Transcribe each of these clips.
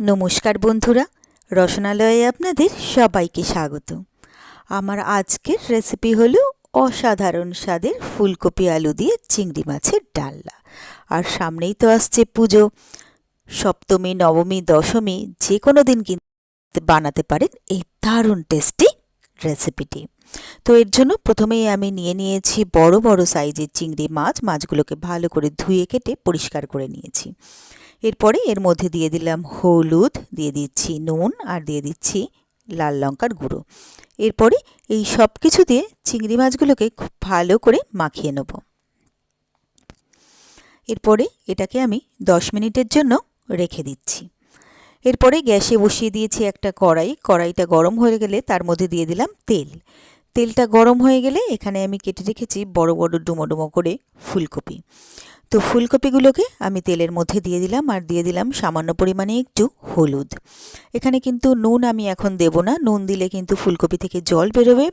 নমস্কার বন্ধুরা, রসনালয়ে আপনাদের সবাইকে স্বাগত। আমার আজকের রেসিপি হলো অসাধারণ স্বাদের ফুলকপি আলু দিয়ে চিংড়ি মাছের ডালনা। আর সামনেই তো আসছে পুজো। সপ্তমী, নবমী, দশমী, যে কোনো দিন কিন্তু বানাতে পারেন এই দারুণ টেস্টি রেসিপিটি তো এর জন্য প্রথমেই আমি নিয়ে নিয়েছি বড় বড় সাইজের চিংড়ি মাছ। মাছগুলোকে ভালো করে ধুয়ে কেটে পরিষ্কার করে নিয়েছি। এরপরে এর মধ্যে দিয়ে দিলাম হলুদ, দিয়ে দিচ্ছি নুন আর দিয়ে দিচ্ছি লাল লঙ্কার গুঁড়ো। এরপরে এই সব কিছু দিয়ে চিংড়ি মাছগুলোকে খুব ভালো করে মাখিয়ে নেব। এরপরে এটাকে আমি দশ মিনিটের জন্য রেখে দিচ্ছি। এরপরে গ্যাসে বসিয়ে দিয়েছি একটা কড়াই। কড়াইটা গরম হয়ে গেলে তার মধ্যে দিয়ে দিলাম তেল। তেলটা গরম হয়ে গেলে এখানে আমি কেটে রেখেছি বড় বড় ডুমো ডুমো করে ফুলকপি। তো ফুলকপিগুলোকে আমি তেলের মধ্যে দিয়ে দিলাম আর দিয়ে দিলাম সামান্য পরিমাণে একটু হলুদ। এখানে কিন্তু নুন আমি এখন দেব না। নুন দিলে কিন্তু ফুলকপি থেকে জল বেরোবে।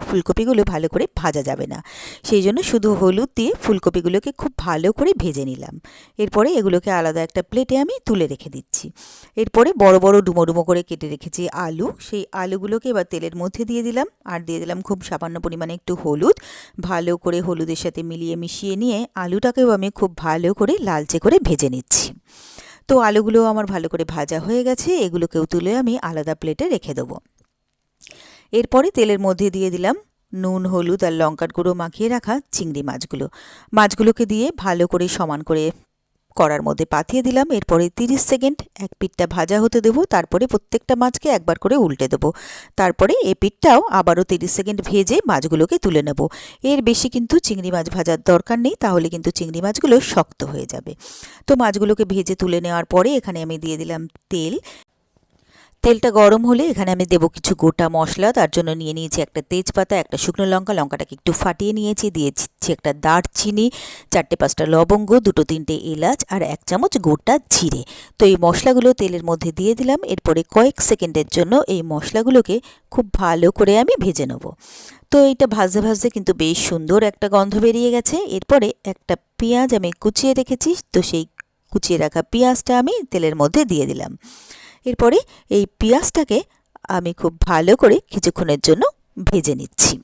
ফুলকপিগুলো ভালো করে ভাজা যাবে না। সেই জন্য শুধু হলুদ দিয়ে ফুলকপিগুলোকে খুব ভালো করে ভেজে নিলাম। এরপরে এগুলোকে আলাদা একটা প্লেটে আমি তুলে রেখে দিচ্ছি। এরপরে বড় বড় ডুমো ডুমো করে কেটে রেখেছি আলু। সেই আলুগুলোকে এবার তেলের মধ্যে দিয়ে দিলাম। আর দিয়ে দিলাম খুব সামান্য পরিমাণে একটু হলুদ। ভালো করে হলুদের সাথে মিলিয়ে মিশিয়ে নিয়ে আলুটাকেও আমি খুব ভালো করে লালচে করে ভেজে নিচ্ছি। তো আলুগুলো আমার ভালো করে ভাজা হয়ে গেছে। এগুলোকেও তুলে আমি আলাদা প্লেটে রেখে দেবো। এরপরে তেলের মধ্যে দিয়ে দিলাম নুন, হলুদ আর লঙ্কার গুঁড়ো মাখিয়ে রাখা চিংড়ি মাছগুলো। মাছগুলোকে দিয়ে ভালো করে সমান করে করার মধ্যে পাঠিয়ে দিলাম। এরপরে 30 সেকেন্ড এক পিঠটা ভাজা হতে দেবো। তারপরে প্রত্যেকটা মাছকে একবার করে উল্টে দেবো। তারপরে এই পিঠটাও আবারও 30 সেকেন্ড ভেজে মাছগুলোকে তুলে নেব। এর বেশি কিন্তু চিংড়ি মাছ ভাজার দরকার নেই, তাহলে কিন্তু চিংড়ি মাছগুলো শক্ত হয়ে যাবে। তো মাছগুলোকে ভেজে তুলে নেওয়ার পরে এখানে আমি দিয়ে দিলাম তেল। তেলটা গরম হলে এখানে আমি দেবো কিছু গোটা মশলা, তার জন্য নিয়ে নিয়েছি একটা তেজপাতা, একটা শুকনো লঙ্কা, লঙ্কাটাকে একটু ফাটিয়ে নিয়েছি, দিয়েছি একটা দারচিনি, চারটে পাঁচটা লবঙ্গ, দুটো তিনটে এলাচ আর এক চামচ গোটা জিরে। তো এই মশলাগুলো তেলের মধ্যে দিয়ে দিলাম, এরপরে কয়েক সেকেন্ডের জন্য এই মশলাগুলোকে খুব ভালো করে আমি ভেজে নেব। তো এটা ভাজতে ভাজতে কিন্তু বেশ সুন্দর একটা গন্ধ বেরিয়ে গেছে। এরপরে একটা পেঁয়াজ আমি কুচিয়ে রেখেছি, তো সেই কুচিয়ে রাখা পেঁয়াজটা আমি তেলের মধ্যে দিয়ে দিলাম। এরপরে এই পেঁয়াজটাকে আমি খুব ভালো করে কিছুক্ষণের জন্য ভেজে নিচ্ছি।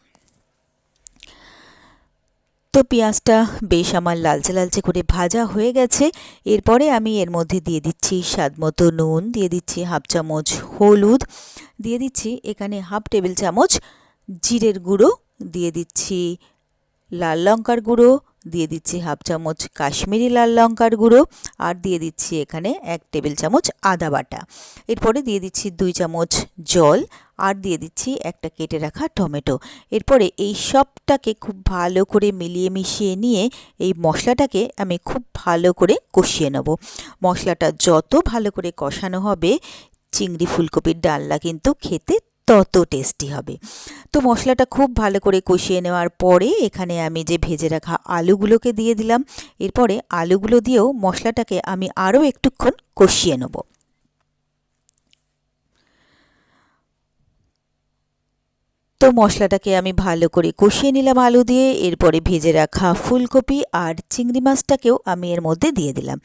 তো পেঁয়াজটা বেশ আমার লালচে লালচে করে ভাজা হয়ে গেছে। এরপরে আমি এর মধ্যে দিয়ে দিচ্ছি স্বাদ মতো নুন, দিয়ে দিচ্ছি হাফ চামচ হলুদ, দিয়ে দিচ্ছি এখানে হাফ টেবিল চামচ জিরের গুঁড়ো, দিয়ে দিচ্ছি লাল লঙ্কার গুঁড়ো দিয়ে দিচ্ছি হাফ চামচ কাশ্মীরি লাল লঙ্কার গুঁড়ো আর দিয়ে দিচ্ছি এখানে এক টেবিল চামচ আদা বাটা। এরপরে দিয়ে দিচ্ছি দুই চামচ জল আর দিয়ে দিচ্ছি একটা কেটে রাখা টমেটো। এরপরে এই সবটাকে খুব ভালো করে মিলিয়ে মিশিয়ে নিয়ে এই মশলাটাকে আমি খুব ভালো করে কষিয়ে নেব। মশলাটা যত ভালো করে কষানো হবে, চিংড়ি ফুলকপির ডালনা কিন্তু খেতে তত টেস্টি হবে। তো মশলাটা খুব ভালো করে কষিয়ে নেওয়ার পরে এখানে আমি যে ভেজে রাখা আলুগুলোকে দিয়ে দিলাম, এরপরে আলুগুলো দিয়েও মশলাটাকে আমি আরও একটুক্ষণ কষিয়ে নেব। তো মশলাটাকে আমি ভালো করে কষিয়ে নিলাম আলু দিয়ে, এরপরে ভেজে রাখা ফুলকপি আর চিংড়ি মাছটাকেও আমি এর মধ্যে দিয়ে দিলাম।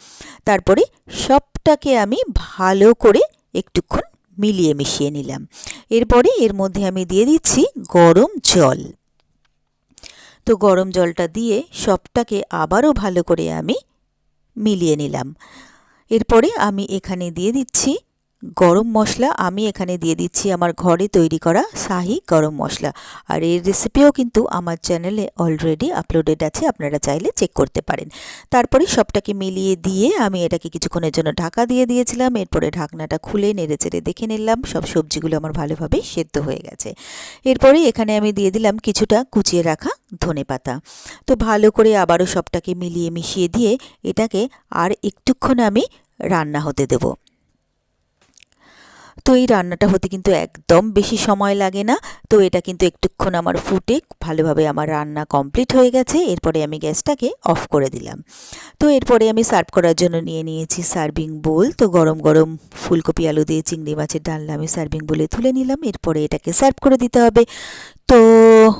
তারপরে সবটাকে আমি ভালো করে একটুক্ষণ মিলিয়ে মিশিয়ে নিলাম। এরপরে এর মধ্যে আমি দিয়ে দিচ্ছি গরম জল। তো গরম জলটা দিয়ে সবটাকে আবারও ভালো করে আমি মিলিয়ে নিলাম। এরপরে আমি এখানে দিয়ে দিচ্ছি গরম মশলা আমি এখানে দিয়ে দিচ্ছি আমার ঘরে তৈরি করা শাহি গরম মশলা। আর এর রেসিপিও কিন্তু আমার চ্যানেলে অলরেডি আপলোডেড আছে, আপনারা চাইলে চেক করতে পারেন। তারপরে সবটাকে মিলিয়ে দিয়ে আমি এটাকে কিছুক্ষণের জন্য ঢাকা দিয়ে দিয়েছিলাম, এরপরে ঢাকনাটা খুলে নেড়ে চেড়ে দেখে নিলাম, সব সবজিগুলো আমার ভালোভাবে সেদ্ধ হয়ে গেছে। এরপরে এখানে আমি দিয়ে দিলাম কিছুটা কুচিয়ে রাখা ধনে পাতা। তো ভালো করে আবারও সবটাকে মিলিয়ে মিশিয়ে দিয়ে এটাকে আর একটুক্ষণ আমি রান্না হতে দেবো। তো এই রান্নাটা হতে কিন্তু একদম বেশি সময় লাগে না। তো এটা কিন্তু একটুক্ষণ আমার ফুটে ভালোভাবে আমার রান্না কমপ্লিট হয়ে গেছে। এরপরে আমি গ্যাসটাকে অফ করে দিলাম। তো এরপরে আমি সার্ভ করার জন্য নিয়ে নিয়েছি সার্ভিং বোল। তো গরম গরম ফুলকপি, আলু দিয়ে চিংড়ি মাছের ডালনা আমি সার্ভিং বোলে তুলে নিলাম। এরপরে এটাকে সার্ভ করে দিতে হবে। তো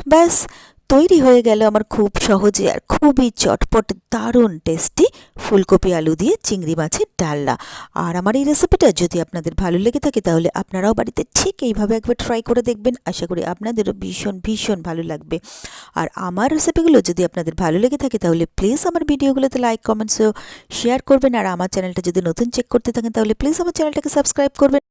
ব্যাস তৈরি হয়ে গেল আমার খুব সহজে আর খুবই চটপট, দারুণ টেস্টি ফুলকপি আলু দিয়ে চিংড়ি মাছের ডালনা। আর আমার এই রেসিপিটা যদি আপনাদের ভালো লেগে থাকে তাহলে আপনারাও বাড়িতে ঠিক এইভাবে একবার ট্রাই করে দেখবেন। আশা করি আপনাদেরও ভীষণ ভীষণ ভালো লাগবে। আর আমার রেসিপিগুলো যদি আপনাদের ভালো লেগে থাকে তাহলে প্লিজ আমার ভিডিওগুলোতে লাইক কমেন্টসও শেয়ার করবেন। আর আমার চ্যানেলটা যদি নতুন চেক করতে থাকেন তাহলে প্লিজ আমার চ্যানেলটাকে সাবস্ক্রাইব করবেন।